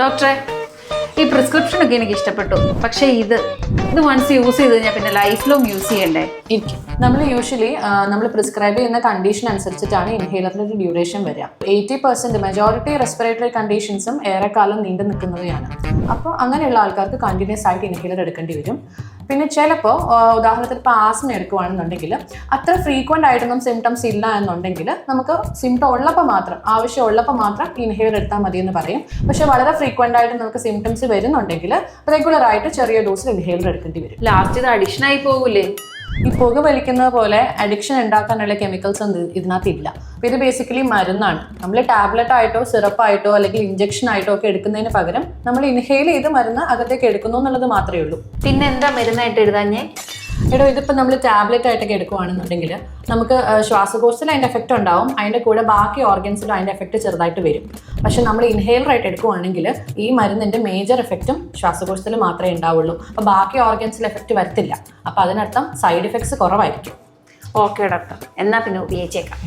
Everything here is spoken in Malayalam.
ഡോക്ടറെ ഈ പ്രിസ്ക്രിപ്ഷൻ ഒക്കെ എനിക്ക് ഇഷ്ടപ്പെട്ടു. പക്ഷേ ഇത് ഇത് വൺസ് യൂസ് ചെയ്ത് കഴിഞ്ഞാൽ പിന്നെ ലൈഫ് ലോങ് യൂസ് ചെയ്യണ്ടേ നമ്മൾ യൂഷ്വലി നമ്മൾ പ്രിസ്ക്രൈബ് ചെയ്യുന്ന കണ്ടീഷൻ അനുസരിച്ചിട്ടാണ് ഇൻഹേലറിന്റെ ഒരു ഡ്യൂറേഷൻ വരിക. എയ്റ്റി പെർസെന്റ് മെജോറിറ്റി റെസ്പിറേറ്ററി കണ്ടീഷൻസും ഏറെക്കാലം നീണ്ടു നിൽക്കുന്നവയാണ് അപ്പോൾ അങ്ങനെയുള്ള ആൾക്കാർക്ക് കണ്ടിന്യൂസ് ആയിട്ട് ഇൻഹേലർ എടുക്കേണ്ടി വരും. പിന്നെ ചിലപ്പോൾ ഉദാഹരണത്തിന് ഇപ്പോൾ ആസ്മ എടുക്കുകയാണെന്നുണ്ടെങ്കിൽ അത്ര ഫ്രീക്വന്റ് ആയിട്ടൊന്നും സിംറ്റംസ് ഇല്ല എന്നുണ്ടെങ്കിൽ നമുക്ക് സിംറ്റം ഉള്ളപ്പോൾ മാത്രം ആവശ്യമുള്ളപ്പോൾ മാത്രം ഇൻഹേലർ എടുത്താൽ മതി എന്ന് പറയും. പക്ഷെ വളരെ ഫ്രീക്വന്റ് ആയിട്ട് നമുക്ക് സിംറ്റംസ് വരുന്നുണ്ടെങ്കിൽ റെഗുലർ ആയിട്ട് ചെറിയ ഡോസിൽ ഇൻഹേലർ എടുക്കേണ്ടി വരും. ലാസ്റ്റ് ഇത് അഡിഷൻ ആയി പോകൂലേ? ഈ പുക വലിക്കുന്നത് പോലെ അഡിക്ഷൻ ഉണ്ടാക്കാനുള്ള കെമിക്കൽസ് ഒന്നും ഇതിനകത്ത് ഇല്ല അപ്പൊ ഇത് ബേസിക്കലി മരുന്നാണ്. നമ്മൾ ടാബ്ലറ്റ് ആയിട്ടോ സിറപ്പ് ആയിട്ടോ അല്ലെങ്കിൽ ഇഞ്ചക്ഷൻ ആയിട്ടോ ഒക്കെ എടുക്കുന്നതിന് പകരം നമ്മൾ ഇൻഹെയിൽ ചെയ്ത് മരുന്ന് അകത്തേക്ക് എടുക്കുന്നു എന്നുള്ളത് മാത്രമേ ഉള്ളൂ. പിന്നെ എന്താ മരുന്നായിട്ട് എഴുതാഞ്ഞേ? എടോ ഇതിപ്പോൾ നമ്മൾ ടാബ്ലറ്റ് ആയിട്ടൊക്കെ എടുക്കുവാണെന്നുണ്ടെങ്കിൽ നമുക്ക് ശ്വാസകോശത്തിൽ അതിന്റെ എഫക്റ്റ് ഉണ്ടാവും. അതിന്റെ കൂടെ ബാക്കി ഓർഗൻസിലും അതിന്റെ എഫക്റ്റ് ചെറുതായിട്ട് വരും. പക്ഷെ നമ്മൾ ഇൻഹെയിലർ ആയിട്ട് എടുക്കുവാണെങ്കിൽ ഈ മരുന്നിന്റെ മേജർ എഫക്റ്റും ശ്വാസകോശത്തിൽ മാത്രമേ ഉണ്ടാവുള്ളൂ. അപ്പോൾ ബാക്കി ഓർഗൻസിൽ എഫക്റ്റ് വരത്തില്ല. അപ്പോൾ അതിനർത്ഥം സൈഡ് എഫക്ട്സ് കുറവായിരിക്കും. ഓക്കെ ഡോക്ടർ എന്നാൽ പിന്നെ ഉപയോഗിച്ചേക്കാം.